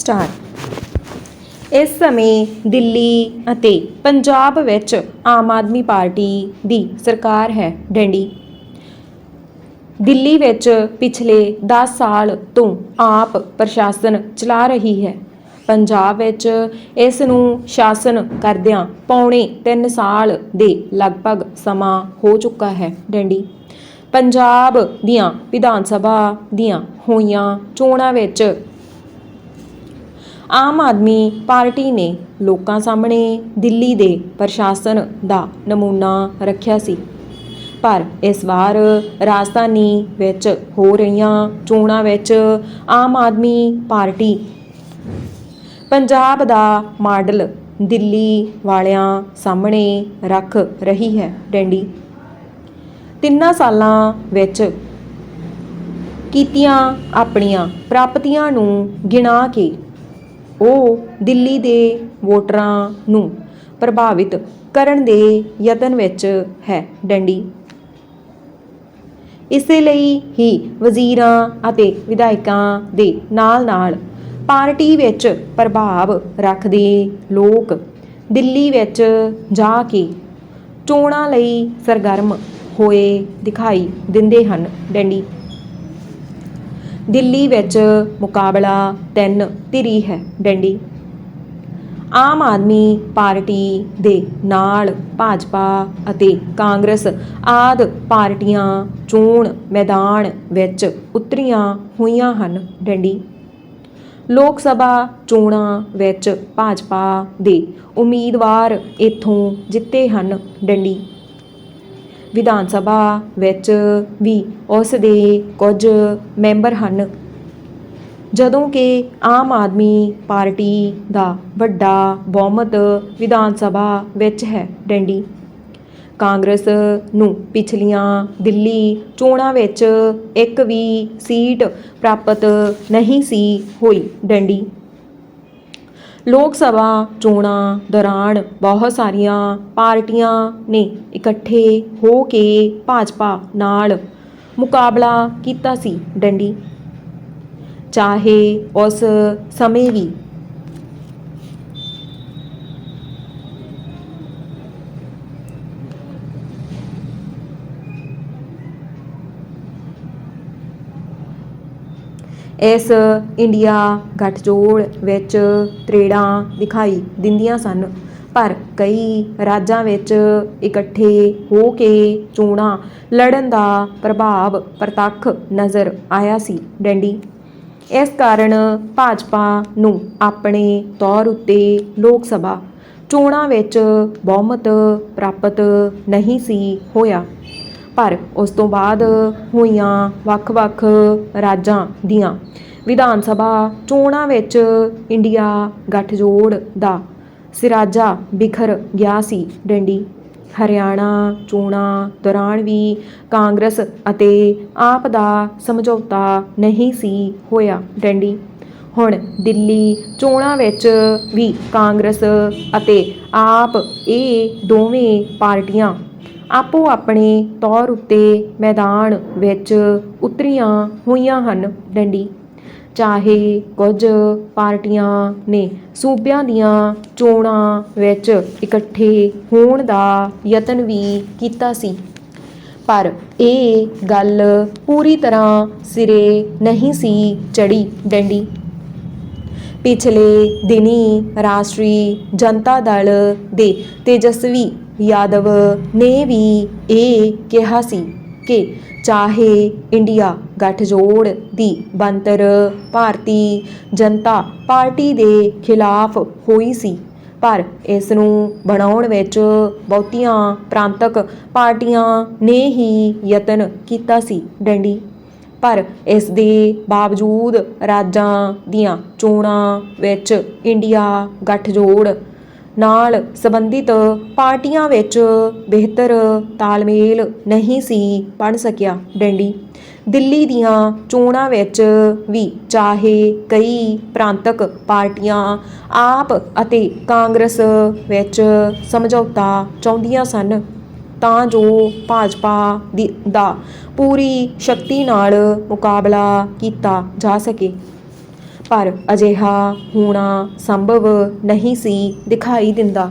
Star ਇਸ ਸਮੇਂ ਦਿੱਲੀ ਅਤੇ ਪੰਜਾਬ ਵਿੱਚ ਆਮ ਆਦਮੀ ਪਾਰਟੀ ਦੀ ਸਰਕਾਰ ਹੈ ਡੈਂਡੀ। ਦਿੱਲੀ ਵਿੱਚ ਪਿਛਲੇ 10 ਸਾਲ ਤੋਂ ਆਪ ਪ੍ਰਸ਼ਾਸਨ ਚਲਾ ਰਹੀ ਹੈ। ਪੰਜਾਬ ਵਿੱਚ ਇਸ ਨੂੰ ਸ਼ਾਸਨ ਕਰਦਿਆਂ ਪੌਣੇ 3 ਸਾਲ ਦੇ ਲਗਭਗ ਸਮਾਂ ਹੋ ਚੁੱਕਾ ਹੈ ਡੈਂਡੀ। ਪੰਜਾਬ ਦੀਆਂ ਵਿਧਾਨ ਸਭਾ ਦੀਆਂ ਹੋਈਆਂ ਚੋਣਾਂ ਵਿੱਚ ਆਮ ਆਦਮੀ ਪਾਰਟੀ ਨੇ ਲੋਕਾਂ ਸਾਹਮਣੇ ਦਿੱਲੀ ਦੇ ਪ੍ਰਸ਼ਾਸਨ ਦਾ ਨਮੂਨਾ ਰੱਖਿਆ ਸੀ। ਪਰ ਇਸ ਵਾਰ ਰਾਜਧਾਨੀ ਵਿੱਚ ਹੋ ਰਹੀਆਂ ਚੋਣਾਂ ਵਿੱਚ ਆਮ ਆਦਮੀ ਪਾਰਟੀ ਪੰਜਾਬ ਦਾ ਮਾਡਲ ਦਿੱਲੀ ਵਾਲਿਆਂ ਸਾਹਮਣੇ ਰੱਖ ਰਹੀ ਹੈ ਡੈਂਡੀ। ਤਿੰਨਾਂ ਸਾਲਾਂ ਵਿੱਚ ਕੀਤੀਆਂ ਆਪਣੀਆਂ ਪ੍ਰਾਪਤੀਆਂ ਨੂੰ ਗਿਣਾ ਕੇ ਉਹ ਦਿੱਲੀ ਦੇ ਵੋਟਰਾਂ ਨੂੰ ਪ੍ਰਭਾਵਿਤ ਕਰਨ ਦੇ ਯਤਨ ਵਿੱਚ ਹੈ। ਡੰਡੀ। ਇਸੇ ਲਈ ਹੀ ਵਜ਼ੀਰਾਂ ਅਤੇ ਵਿਧਾਇਕਾਂ ਦੇ ਨਾਲ-ਨਾਲ ਪਾਰਟੀ ਵਿੱਚ ਪ੍ਰਭਾਵ ਰੱਖਦੇ ਲੋਕ ਦਿੱਲੀ ਵਿੱਚ ਜਾ ਕੇ ਚੋਣਾਂ ਲਈ ਸਰਗਰਮ ਹੋਏ ਦਿਖਾਈ ਦਿੰਦੇ ਹਨ। ਡੰਡੀ। ਦਿੱਲੀ ਵਿੱਚ ਮੁਕਾਬਲਾ ਤਿੰਨ ਧਿਰੀ ਹੈ, ਡੰਡੀ। ਆਮ ਆਦਮੀ ਪਾਰਟੀ ਦੇ ਨਾਲ ਭਾਜਪਾ ਅਤੇ ਕਾਂਗਰਸ ਆਦ ਪਾਰਟੀਆਂ ਚੋਣ ਮੈਦਾਨ ਵਿੱਚ ਉਤਰੀਆਂ ਹੋਈਆਂ ਹਨ, ਡੰਡੀ। ਲੋਕ ਸਭਾ ਚੋਣਾਂ ਵਿੱਚ ਭਾਜਪਾ ਦੇ ਉਮੀਦਵਾਰ ਇੱਥੋਂ ਜਿੱਤੇ ਹਨ, ਡੰਡੀ। ਵਿਧਾਨ ਸਭਾ ਵਿੱਚ ਵੀ ਉਸ ਦੇ ਕੁਝ ਮੈਂਬਰ ਹਨ। ਜਦੋਂ ਕਿ ਆਮ ਆਦਮੀ ਪਾਰਟੀ ਦਾ ਵੱਡਾ ਬਹੁਮਤ ਵਿਧਾਨ ਸਭਾ ਵਿੱਚ ਹੈ ਡੰਡੀ, ਕਾਂਗਰਸ ਨੂੰ ਪਿਛਲੀਆਂ ਦਿੱਲੀ ਚੋਣਾਂ ਵਿੱਚ ਇੱਕ ਵੀ ਸੀਟ ਪ੍ਰਾਪਤ ਨਹੀਂ ਸੀ ਹੋਈ ਡੈਂਡੀ। ਲੋਕ ਸਭਾ, ਚੋਣਾਂ ਦੌਰਾਨ ਬਹੁਤ ਸਾਰੀਆਂ ਪਾਰਟੀਆਂ ਨੇ ਇਕੱਠੇ ਹੋ ਕੇ ਭਾਜਪਾ ਨਾਲ ਮੁਕਾਬਲਾ ਕੀਤਾ ਸੀ ਡੰਡੀ। ਚਾਹੇ ਉਸ ਸਮੇਂ ਵੀ ਇਸ ਇੰਡੀਆ ਗੱਠਜੋੜ ਵਿੱਚ ਤਰੇੜਾਂ ਦਿਖਾਈ ਦਿੰਦੀਆਂ ਸਨ। ਪਰ ਕਈ ਰਾਜਾਂ ਵਿੱਚ ਇਕੱਠੇ ਹੋ ਕੇ ਚੋਣਾਂ ਲੜਨ ਦਾ ਪ੍ਰਭਾਵ ਪ੍ਰਤੱਖ ਨਜ਼ਰ ਆਇਆ ਸੀ ਡੈਂਡੀ। ਇਸ ਕਾਰਨ ਭਾਜਪਾ ਨੂੰ ਆਪਣੇ ਤੌਰ ਉੱਤੇ ਲੋਕ ਸਭਾ ਚੋਣਾਂ ਵਿੱਚ ਬਹੁਮਤ ਪ੍ਰਾਪਤ ਨਹੀਂ ਸੀ ਹੋਇਆ। ਪਰ ਉਸ ਤੋਂ ਬਾਅਦ ਹੋਈਆਂ ਵੱਖ-ਵੱਖ ਰਾਜਾਂ ਦੀਆਂ। ਵਿਧਾਨ ਸਭਾ ਚੋਣਾਂ ਵਿੱਚ ਇੰਡੀਆ ਗੱਠਜੋੜ ਦਾ ਸਿਰਾਜਾ ਬਿਖਰ ਗਿਆ ਸੀ। ਡੰਡੀ, ਹਰਿਆਣਾ ਚੋਣਾਂ ਦੌਰਾਨ ਵੀ ਕਾਂਗਰਸ ਅਤੇ ਆਪ ਦਾ ਸਮਝੌਤਾ ਨਹੀਂ ਸੀ ਹੋਇਆ। ਡੰਡੀ, ਹੁਣ ਦਿੱਲੀ ਚੋਣਾਂ ਵਿੱਚ ਵੀ ਕਾਂਗਰਸ ਅਤੇ ਆਪ ਇਹ ਦੋਵੇਂ ਪਾਰਟੀਆਂ ਆਪੋ ਆਪਣੇ ਤੌਰ ਉੱਤੇ ਮੈਦਾਨ ਵਿੱਚ ਉਤਰੀਆਂ ਹੋਈਆਂ ਹਨ, ਡੰਡੀ। ਚਾਹੇ ਕੁਝ ਪਾਰਟੀਆਂ ਨੇ ਸੂਬਿਆਂ ਦੀਆਂ ਚੋਣਾਂ ਵਿੱਚ ਇਕੱਠੇ ਹੋਣ ਦਾ ਯਤਨ ਵੀ ਕੀਤਾ ਸੀ, ਪਰ ਇਹ ਗੱਲ ਪੂਰੀ ਤਰ੍ਹਾਂ ਸਿਰੇ ਨਹੀਂ ਸੀ ਚੜੀ ਡੰਡੀ। ਪਿਛਲੇ ਦਿਨੀ ਰਾਸ਼ਟਰੀ ਜਨਤਾ ਦਲ ਦੇ ਤੇਜਸਵੀ ਯਾਦਵ ਨੇ ਵੀ ਇਹ ਕਿਹਾ ਸੀ ਕਿ ਚਾਹੇ ਇੰਡੀਆ ਗੱਠਜੋੜ ਦੀ ਬੰਤਰ ਭਾਰਤੀ ਜਨਤਾ ਪਾਰਟੀ ਦੇ ਖਿਲਾਫ ਹੋਈ ਸੀ, ਪਰ ਇਸ ਨੂੰ ਬਣਾਉਣ ਵਿੱਚ ਬਹੁਤੀਆਂ ਪ੍ਰਾਂਤਕ ਪਾਰਟੀਆਂ ਨੇ ਹੀ ਯਤਨ ਕੀਤਾ ਸੀ ਡੰਡੀ। ਪਰ ਇਸ ਦੇ ਬਾਵਜੂਦ ਰਾਜਾਂ ਦੀਆਂ ਚੋਣਾਂ ਵਿੱਚ ਇੰਡੀਆ ਗੱਠਜੋੜ ਨਾਲ ਸੰਬੰਧਿਤ ਪਾਰਟੀਆਂ ਵਿੱਚ ਬਿਹਤਰ ਤਾਲਮੇਲ ਨਹੀਂ ਸੀ ਬਣ ਸਕਿਆ ਡੰਡੀ। ਦਿੱਲੀ ਦੀਆਂ ਚੋਣਾਂ ਵਿੱਚ ਵੀ ਚਾਹੇ ਕਈ ਪ੍ਰਾਂਤਕ ਪਾਰਟੀਆਂ ਆਪ ਅਤੇ ਕਾਂਗਰਸ ਵਿੱਚ ਸਮਝੌਤਾ ਚਾਹੁੰਦੀਆਂ ਸਨ, ਤਾਂ ਜੋ ਭਾਜਪਾ ਦੀ ਦਾ ਪੂਰੀ ਸ਼ਕਤੀ ਨਾਲ ਮੁਕਾਬਲਾ ਕੀਤਾ ਜਾ ਸਕੇ। ਪਰ ਅਜਿਹਾ ਹੋਣਾ ਸੰਭਵ ਨਹੀਂ ਸੀ ਦਿਖਾਈ ਦਿੰਦਾ।